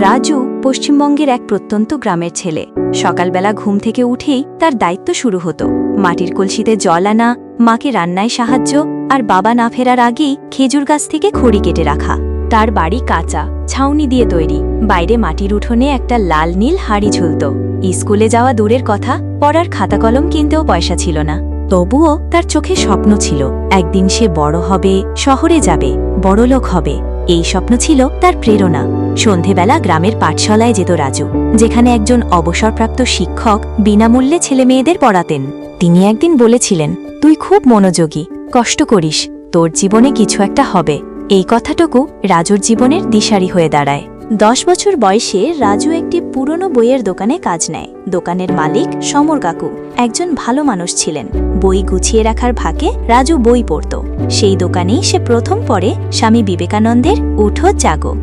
রাজু পশ্চিমবঙ্গের এক প্রত্যন্ত গ্রামের ছেলে। সকালবেলা ঘুম থেকে উঠেই তার দায়িত্ব শুরু হতো। মাটির কলসিতে জল আনা, মাকে রান্নায় সাহায্য আর বাবা না ফেরার আগেই খেজুর গাছ থেকে খড়ি কেটে রাখা। তার বাড়ি কাঁচা, ছাউনি দিয়ে তৈরি। বাইরে মাটির উঠোনে একটা লাল নীল হাড়ি ঝুলত। স্কুলে যাওয়া দূরের কথা, পড়ার খাতা কলম কিনতেও পয়সা ছিল না। তবুও তার চোখে স্বপ্ন ছিল, একদিন সে বড় হবে, শহরে যাবে, বড়লোক হবে। এই স্বপ্ন ছিল তার প্রেরণা। সন্ধেবেলা গ্রামের পাঠশালায় যেত রাজু, যেখানে একজন অবসরপ্রাপ্ত শিক্ষক বিনামূল্যে ছেলে মেয়েদের পড়াতেন। তিনি একদিন বলেছিলেন, তুই খুব মনোযোগী, কষ্ট করিস, তোর জীবনে কিছু একটা হবে। এই কথাটুকু রাজুর জীবনের দিশারি হয়ে দাঁড়ায়। দশ বছর বয়সে রাজু একটি পুরনো বইয়ের দোকানে কাজ নেয়। দোকানের মালিক সমর কাকু, একজন ভালো মানুষ ছিলেন। বই গুছিয়ে রাখার ফাঁকে রাজু বই পড়ত। সেই দোকানেই সে প্রথম পড়ে স্বামী বিবেকানন্দের উঠো জাগো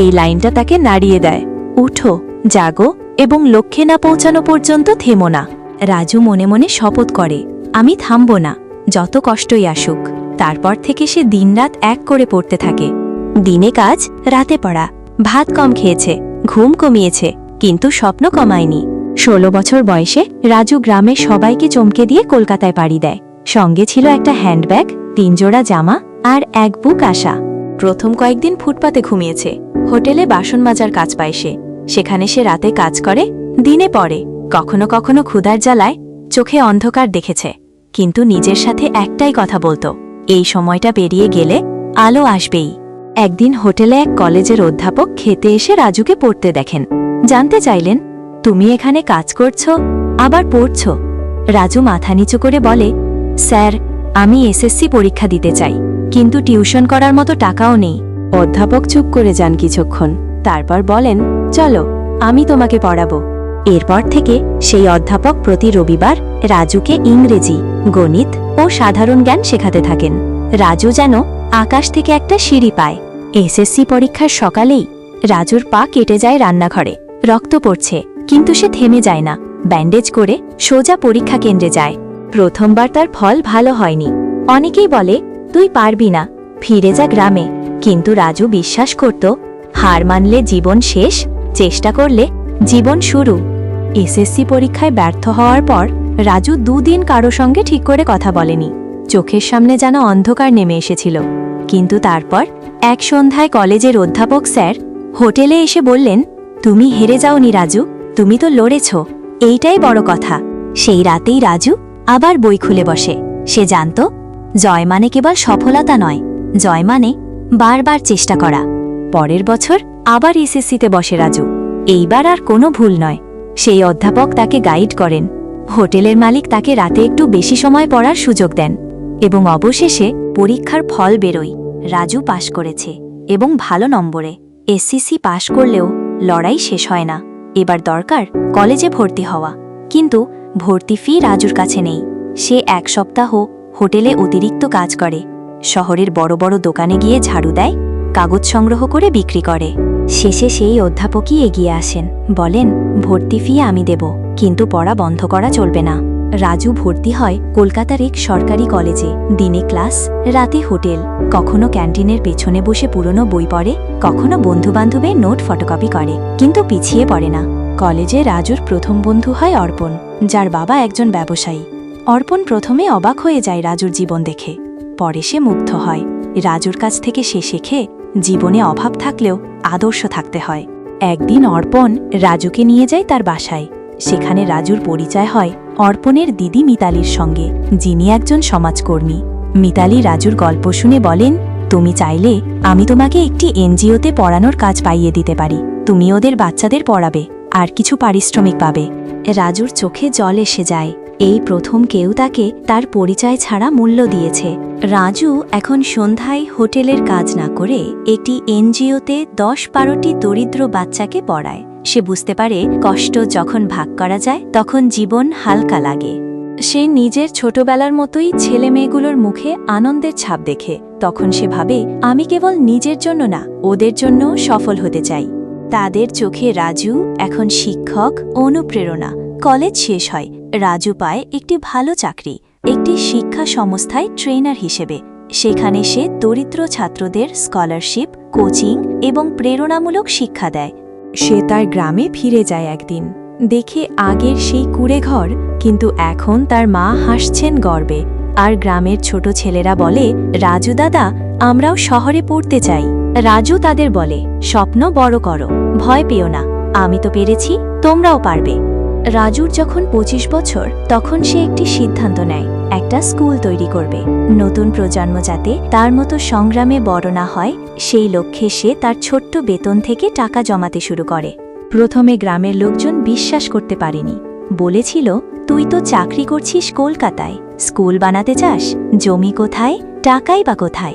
এই লাইনটা তাকে নাড়িয়ে দেয়। উঠো, জাগো এবং লক্ষ্যে না পৌঁছানো পর্যন্ত থেমো না রাজু মনে মনে শপথ করে, আমি থামব না, যত কষ্টই আসুক তারপর থেকে সে দিনরাত এক করে পড়তে থাকে। দিনে কাজ, রাতে পড়া। ভাত কম খেয়েছে, ঘুম কমিয়েছে, কিন্তু স্বপ্ন কমায়নি। ষোলো বছর বয়সে রাজু গ্রামের সবাইকে চমকে দিয়ে কলকাতায় পাড়ি দেয়। সঙ্গে ছিল একটা হ্যান্ডব্যাগ, তিনজোড়া জামা আর এক বুক আশা। প্রথম কয়েকদিন ফুটপাতে ঘুমিয়েছে। হোটেলে বাসন মাজার কাজ পায় সে। সেখানে সে রাতে কাজ করে, দিনে পড়ে। কখনো কখনো ক্ষুধার জ্বালায়, চোখে অন্ধকার দেখেছে। কিন্তু নিজের সাথে একটাই কথা বলতো, এই সময়টা পেরিয়ে গেলে আলো আসবেই। একদিন হোটেলে এক কলেজের অধ্যাপক খেতে এসে রাজুকে পড়তে দেখেন। জানতে চাইলেন, তুমি এখানে কাজ করছ, আবার পড়ছ? রাজু মাথা নিচু করে বলে, স্যার, আমি এসএসসি পরীক্ষা দিতে চাই, কিন্তু টিউশন করার মতো টাকাও নেই। অধ্যাপক চুপ করে যান কিছুক্ষণ। তারপর বলেন, চলো, আমি তোমাকে পড়াবো। এরপর থেকে সেই অধ্যাপক প্রতি রবিবার রাজুকে ইংরেজি, গণিত ও সাধারণ জ্ঞান শেখাতে থাকেন। রাজু যেন আকাশ থেকে একটা সিঁড়ি পায়। এসএসসি পরীক্ষার সকালেই রাজুর পা কেটে যায় রান্নাঘরে। রক্ত পড়ছে, কিন্তু সে থেমে যায় না। ব্যান্ডেজ করে সোজা পরীক্ষা কেন্দ্রে যায়। প্রথমবার তার ফল ভালো হয়নি। অনেকেই বলে, তুই পারবি না। ফিরে যা গ্রামে। কিন্তু রাজু বিশ্বাস করত, হার মানলে জীবন শেষ, চেষ্টা করলে জীবন শুরু। এসএসসি পরীক্ষায় ব্যর্থ হওয়ার পর রাজু দুদিন কারও সঙ্গে ঠিক করে কথা বলেনি। চোখের সামনে যেন অন্ধকার নেমে এসেছিল। কিন্তু তারপর এক সন্ধ্যায় কলেজের অধ্যাপক স্যার হোটেলে এসে বললেন, তুমি হেরে যাওনি রাজু, তুমি তো লড়েছ। এইটাই বড় কথা। সেই রাতেই রাজু আবার বই খুলে বসে। সে জানত, জয় মানে কেবল সফলতা নয়। জয় মানে বারবার চেষ্টা করা। পরের বছর আবার এসএসসিতে বসে রাজু। এইবার আর কোনো ভুল নয়। সেই অধ্যাপক তাকে গাইড করেন। হোটেলের মালিক তাকে রাতে একটু বেশি সময় পড়ার সুযোগ দেন। এবং অবশেষে পরীক্ষার ফল বেরোয়। রাজু পাশ করেছে এবং ভালো নম্বরে। এসসিসি পাশ করলেও লড়াই শেষ হয় না। এবার দরকার কলেজে ভর্তি হওয়া। কিন্তু ভর্তি ফি রাজুর কাছে নেই। সে এক সপ্তাহ হোটেলে অতিরিক্ত কাজ করে। শহরের বড় বড় দোকানে গিয়ে ঝাড়ু দেয়, কাগজ সংগ্রহ করে বিক্রি করে। শেষে সেই অধ্যাপকই এগিয়ে আসেন, বলেন, ভর্তি ফি আমি দেব, কিন্তু পড়া বন্ধ করা চলবে না। রাজু ভর্তি হয় কলকাতার এক সরকারি কলেজে। দিনে ক্লাস, রাতে হোটেল। কখনো ক্যান্টিনের পেছনে বসে পুরনো বই পড়ে, কখনো বন্ধুবান্ধবের নোট ফটোকপি করে, কিন্তু পিছিয়ে পড়ে না। কলেজে রাজুর প্রথম বন্ধু হয় অর্পণ, যার বাবা একজন ব্যবসায়ী। অর্পণ প্রথমে অবাক হয়ে যায় রাজুর জীবন দেখে। পরে সে মুগ্ধ হয়। রাজুর কাছ থেকে সে শেখে, জীবনে অভাব থাকলেও আদর্শ থাকতে হয়। একদিন অর্পণ রাজুকে নিয়ে যায় তার বাসায়। সেখানে রাজুর পরিচয় হয় অর্পণের দিদি মিতালির সঙ্গে, যিনি একজন সমাজকর্মী। মিতালি রাজুর গল্প শুনে বলেন, তুমি চাইলে আমি তোমাকে একটি এনজিওতে পড়ানোর কাজ পাইয়ে দিতে পারি। তুমি ওদের বাচ্চাদের পড়াবে, আর কিছু পারিশ্রমিক পাবে। রাজুর চোখে জল এসে যায়। এই প্রথম কেউ তাকে তার পরিচয় ছাড়া মূল্য দিয়েছে। রাজু এখন সন্ধ্যায় হোটেলের কাজ না করে একটি এনজিওতে দশ বারোটি দরিদ্র বাচ্চাকে পড়ায়। সে বুঝতে পারে কষ্ট যখন ভাগ করা যায়, তখন জীবন হালকা লাগে। সে নিজের ছোটবেলার মতোই ছেলে মেয়েগুলোর মুখে আনন্দের ছাপ দেখে। তখন সে ভাবে, আমি কেবল নিজের জন্য না, ওদের জন্য সফল হতে চাই। তাদের চোখে রাজু এখন শিক্ষক, অনুপ্রেরণা। কলেজ শেষ হয় রাজু পায় একটি ভালো চাকরি, একটি শিক্ষা সংস্থায় ট্রেনার হিসেবে। সেখানে সে দরিদ্র ছাত্রদের স্কলারশিপ কোচিং এবং প্রেরণামূলক শিক্ষা দেয়। সে তার গ্রামে ফিরে যায় একদিন। দেখে আগের সেই কুড়ে ঘর, কিন্তু এখন তার মা হাসছেন গর্বে। আর গ্রামের ছোট ছেলেরা বলে, রাজু দাদা, আমরাও শহরে পড়তে চাই। রাজু তাদের বলে, স্বপ্ন বড় করো, ভয় পেও না। আমি তো পেরেছি, তোমরাও পারবে। রাজুর যখন পঁচিশ বছর, তখন সে একটি সিদ্ধান্ত নেয়, একটা স্কুল তৈরি করবে। নতুন প্রজন্ম যাতে তার মতো সংগ্রামে বড় না হয়, সেই লক্ষ্যে সে তার ছোট্ট বেতন থেকে টাকা জমাতে শুরু করে। প্রথমে গ্রামের লোকজন বিশ্বাস করতে পারেনি। বলেছিল, তুই তো চাকরি করছিস কলকাতায়। স্কুল বানাতে চাস? জমি কোথায়? টাকাই বা কোথায়?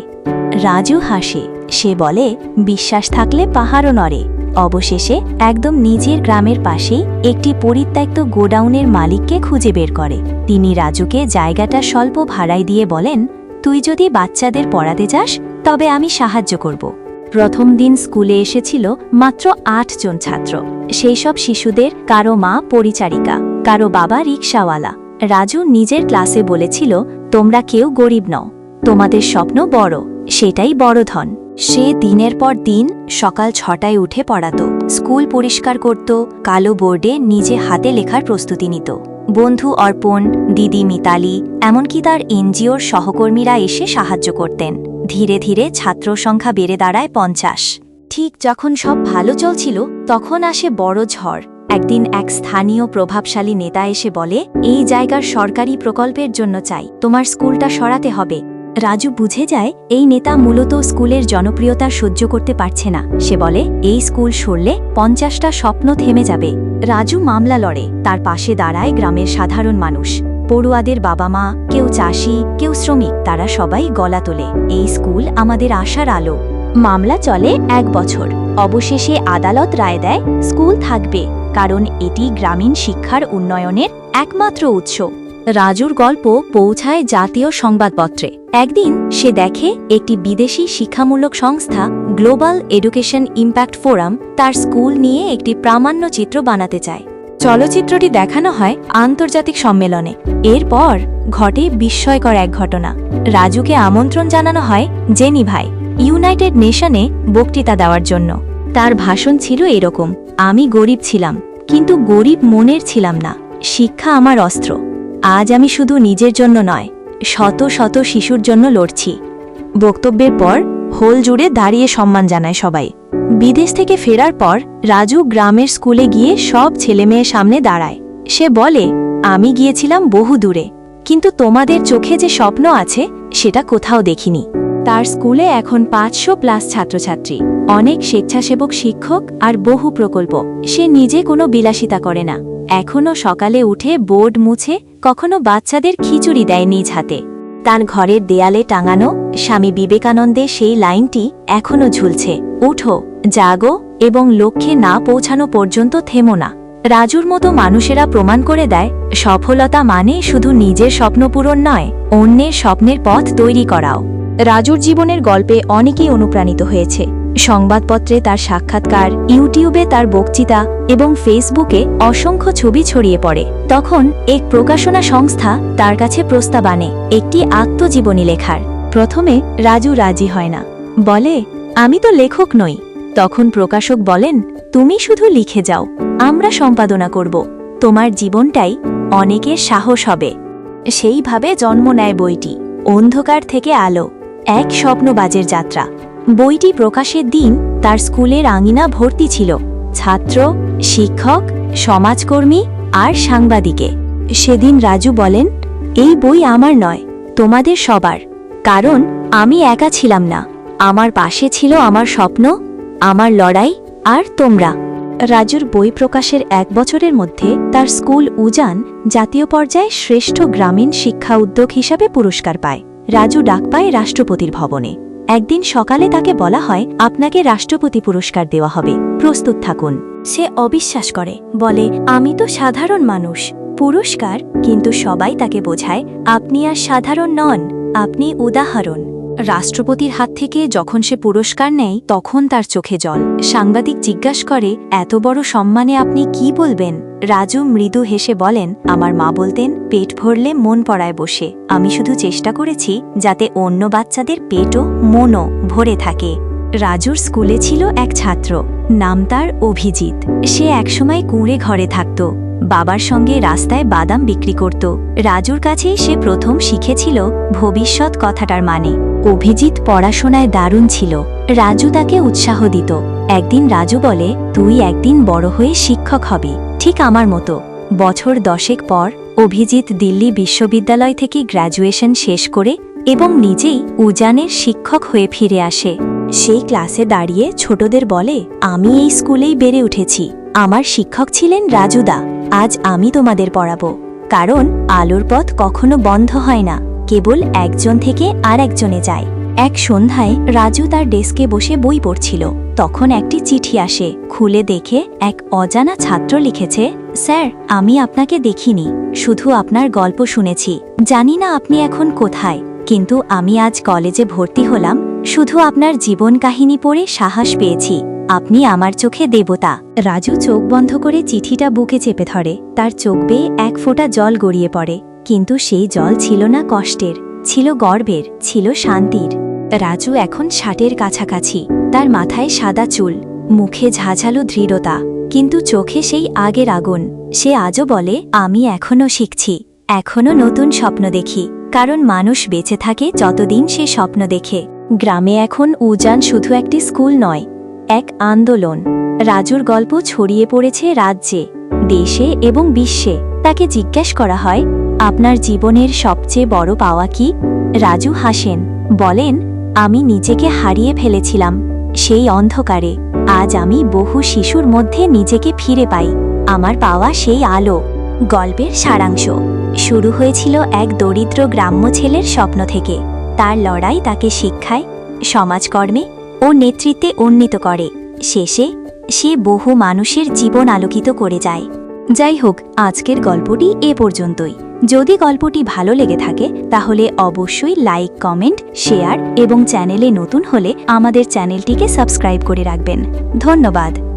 রাজু হাসে। সে বলে, বিশ্বাস থাকলে পাহাড়ও নড়ে। অবশেষে একদম নিজের গ্রামের পাশেই একটি পরিত্যক্ত গোডাউনের মালিককে খুঁজে বের করে। তিনি রাজুকে জায়গাটা স্বল্প ভাড়ায় দিয়ে বলেন, তুই যদি বাচ্চাদের পড়াতে যাস, তবে আমি সাহায্য করব। প্রথম দিন স্কুলে এসেছিল মাত্র আটজন ছাত্র। সেই সব শিশুদের কারও মা পরিচারিকা, কারও বাবা রিক্সাওয়ালা রাজু নিজের ক্লাসে বলেছিল, তোমরা কেউ গরিব নও, তোমাদের স্বপ্ন বড়। সেটাই বড় ধন। সে দিনের পর দিন সকাল ছটায় উঠে পড়াত, স্কুল পরিষ্কার করত, কালো বোর্ডে নিজে হাতে লেখার প্রস্তুতি নিত। বন্ধু অর্পণ, দিদি মিতালি, এমনকি তার এনজিওর সহকর্মীরা এসে সাহায্য করতেন। ধীরে ধীরে ছাত্র সংখ্যা বেড়ে দাঁড়ায় পঞ্চাশ। ঠিক যখন সব ভালো চলছিল, তখন আসে বড় ঝড়। একদিন এক স্থানীয় প্রভাবশালী নেতা এসে বলে, এই জায়গার সরকারি প্রকল্পের জন্য চাই। তোমার স্কুলটা সরাতে হবে। রাজু বুঝে যায় এই নেতা মূলত স্কুলের জনপ্রিয়তা সহ্য করতে পারছে না। সে বলে, এই স্কুল সরলে পঞ্চাশটা স্বপ্ন থেমে যাবে। রাজু মামলা লড়ে, তার পাশে দাঁড়ায় গ্রামের সাধারণ মানুষ। পড়ুয়াদের বাবা মা কেউ চাষি, কেউ শ্রমিক, তারা সবাই গলা তোলে, এই স্কুল আমাদের আশার আলো। মামলা চলে এক বছর। অবশেষে আদালত রায় দেয়, স্কুল থাকবে। কারণ এটি গ্রামীণ শিক্ষার উন্নয়নের একমাত্র উৎস। রাজুর গল্প পৌঁছায় জাতীয় সংবাদপত্রে। একদিন সে দেখে একটি বিদেশি শিক্ষামূলক সংস্থা গ্লোবাল এডুকেশন ইম্প্যাক্ট ফোরাম তার স্কুল নিয়ে একটি প্রামাণ্য চিত্র বানাতে চায়। চলচ্চিত্রটি দেখানো হয় আন্তর্জাতিক সম্মেলনে। এরপর ঘটে বিস্ময়কর এক ঘটনা। রাজুকে আমন্ত্রণ জানানো হয় জেনিভাই ইউনাইটেড নেশনে বক্তৃতা দেওয়ার জন্য। তার ভাষণ ছিল এরকম, আমি গরিব ছিলাম, কিন্তু গরিব মনের ছিলাম না। শিক্ষা আমার অস্ত্র। আজ আমি শুধু নিজের জন্য নয়, শত শত শিশুর জন্য লড়ছি। বক্তব্যের পর হোল জুড়ে দাঁড়িয়ে সম্মান জানায় সবাই। বিদেশ থেকে ফেরার পর রাজু গ্রামের স্কুলে গিয়ে সব ছেলেমেয়ের সামনে দাঁড়ায়। সে বলে, আমি গিয়েছিলাম বহু দূরে, কিন্তু তোমাদের চোখে যে স্বপ্ন আছে, সেটা কোথাও দেখিনি। তার স্কুলে এখন পাঁচশো প্লাস ছাত্রছাত্রী। অনেক স্বেচ্ছাসেবক শিক্ষক আর বহু প্রকল্প। সে নিজে কোনো বিলাসিতা করে না। এখনও সকালে উঠে বোর্ড মুছে কখনো বাচ্চাদের খিচুড়ি দেয় নিজ হাতে। তার ঘরের দেয়ালে টাঙানো স্বামী বিবেকানন্দের সেই লাইনটি এখনও ঝুলছে। উঠো জাগো এবং লক্ষ্যে না পৌঁছানো পর্যন্ত থেমো না। রাজুর মতো মানুষেরা প্রমাণ করে দেয়, সফলতা মানে শুধু নিজের স্বপ্ন পূরণ নয়, অন্যের স্বপ্নের পথ তৈরি করাও। রাজুর জীবনের গল্পে অনেকেই অনুপ্রাণিত হয়েছে। সংবাদপত্রে তার সাক্ষাৎকার, ইউটিউবে তার বক্তৃতা এবং ফেসবুকে অসংখ্য ছবি ছড়িয়ে পড়ে। তখন এক প্রকাশনা সংস্থা তার কাছে প্রস্তাব আনে, একটি আত্মজীবনী লেখার। প্রথমে, রাজু রাজি হয় না। বলে, আমি তো লেখক নই। তখন প্রকাশক বলেন, তুমি শুধু লিখে যাও, আমরা সম্পাদনা করব। তোমার জীবনটাই অনেকের সাহস হবে। সেইভাবে জন্ম নেয় বইটি, অন্ধকার থেকে আলো, এক স্বপ্নবাজের যাত্রা। বইটি প্রকাশের দিন তার স্কুলের আঙিনা ভর্তি ছিল। ছাত্র, শিক্ষক, সমাজকর্মী আর সাংবাদিকে। সেদিন রাজু বলেন, এই বই আমার নয়, তোমাদের সবার। কারণ আমি একা ছিলাম না। আমার পাশে ছিল আমার স্বপ্ন, আমার লড়াই আর তোমরা। রাজুর বই প্রকাশের এক বছরের মধ্যে তার স্কুল উজান জাতীয় পর্যায়ে শ্রেষ্ঠ গ্রামীণ শিক্ষা উদ্যোগ হিসাবে পুরস্কার পায়। রাজু ডাক পায় রাষ্ট্রপতির ভবনে। একদিন সকালে তাকে বলা হয়, আপনাকে রাষ্ট্রপতি পুরস্কার দেওয়া হবে। প্রস্তুত থাকুন। সে অবিশ্বাস করে, বলে, আমি তো সাধারণ মানুষ। পুরস্কার, কিন্তু সবাই তাকে বোঝায়, আপনি আর সাধারণ নন, আপনি উদাহরণ। রাষ্ট্রপতির হাত থেকে যখন সে পুরস্কার নেয়, তখন তার চোখে জল। সাংবাদিক জিজ্ঞাসা করে, এত বড় সম্মানে আপনি কি বলবেন? রাজু মৃদু হেসে বলেন, আমার মা বলতেন, পেট ভরলে মন পড়ায় বসে। আমি শুধু চেষ্টা করেছি যাতে অন্য বাচ্চাদের পেটও মনও ভরে থাকে। রাজুর স্কুলে ছিল এক ছাত্র। নাম তার অভিজিৎ। সে একসময় কুঁড়ে ঘরে থাকত। বাবার সঙ্গে রাস্তায় বাদাম বিক্রি করত। রাজুর কাছেই সে প্রথম শিখেছিল ভবিষ্যৎ কথাটার মানে। অভিজিৎ পড়াশোনায় দারুণ ছিল। রাজু তাকে উৎসাহ দিত। একদিন রাজু বলে, তুই একদিন বড় হয়ে শিক্ষক হবি। ঠিক আমার মতো। বছর দশেক পর, অভিজিৎ দিল্লি বিশ্ববিদ্যালয় থেকে গ্র্যাজুয়েশন শেষ করে এবং নিজেই উজানের শিক্ষক হয়ে ফিরে আসে। সেই ক্লাসে দাঁড়িয়ে ছোটদের বলে, আমি এই স্কুলেই বেড়ে উঠেছি। আমার শিক্ষক ছিলেন রাজুদা। আজ আমি তোমাদের পড়াবো। কারণ আলোর পথ কখনো বন্ধ হয় না। কেবল একজন থেকে আর একজনে যায়। এক সন্ধ্যায় রাজু তার ডেস্কে বসে বই পড়ছিল। তখন একটি চিঠি আসে। খুলে দেখে এক অজানা ছাত্র লিখেছে, স্যার, আমি আপনাকে দেখিনি। শুধু আপনার গল্প শুনেছি। জানি না আপনি এখন কোথায়। কিন্তু আমি আজ কলেজে ভর্তি হলাম। শুধু আপনার জীবন কাহিনী পড়ে সাহস পেয়েছি। আপনি আমার চোখে দেবতা। রাজু চোখ বন্ধ করে চিঠিটা বুকে চেপে ধরে। তার চোখ বেয়ে এক ফোঁটা জল গড়িয়ে পড়ে। কিন্তু সেই জল ছিল না কষ্টের, ছিল গর্বের, ছিল শান্তির। রাজু এখন ষাটের কাছাকাছি। তার মাথায় সাদা চুল, মুখে ঝাঝালো দৃঢ়তা। কিন্তু চোখে সেই আগের আগুন। সে আজও বলে, আমি এখনও শিখছি। এখনও নতুন স্বপ্ন দেখি। কারণ মানুষ বেঁচে থাকে যতদিন সে স্বপ্ন দেখে। গ্রামে এখন উজান শুধু একটি স্কুল নয়, এক আন্দোলন। রাজুর গল্প ছড়িয়ে পড়েছে রাজ্যে, দেশে এবং বিশ্বে। তাকে জিজ্ঞেস করা হয়, আপনার জীবনের সবচেয়ে বড় পাওয়া কি? রাজু হাসেন, বলেন, আমি নিজেকে হারিয়ে ফেলেছিলাম, সেই অন্ধকারে। আজ আমি বহু শিশুর মধ্যে নিজেকে ফিরে পাই, আমার পাওয়া সেই আলো। গল্পের সারাংশ। শুরু হয়েছিল এক দরিদ্র গ্রাম্য ছেলের স্বপ্ন থেকে। তার লড়াই তাকে শিক্ষায়, সমাজকর্মে ও নেতৃত্বে উন্নীত করে। শেষে সে বহু মানুষের জীবন আলোকিত করে যায়। যাই হোক, আজকের গল্পটি এ পর্যন্তই। যদি গল্পটি ভালো লেগে থাকে, তাহলে অবশ্যই লাইক, কমেন্ট, শেয়ার এবং চ্যানেলে নতুন হলে আমাদের চ্যানেলটিকে সাবস্ক্রাইব করে রাখবেন। ধন্যবাদ।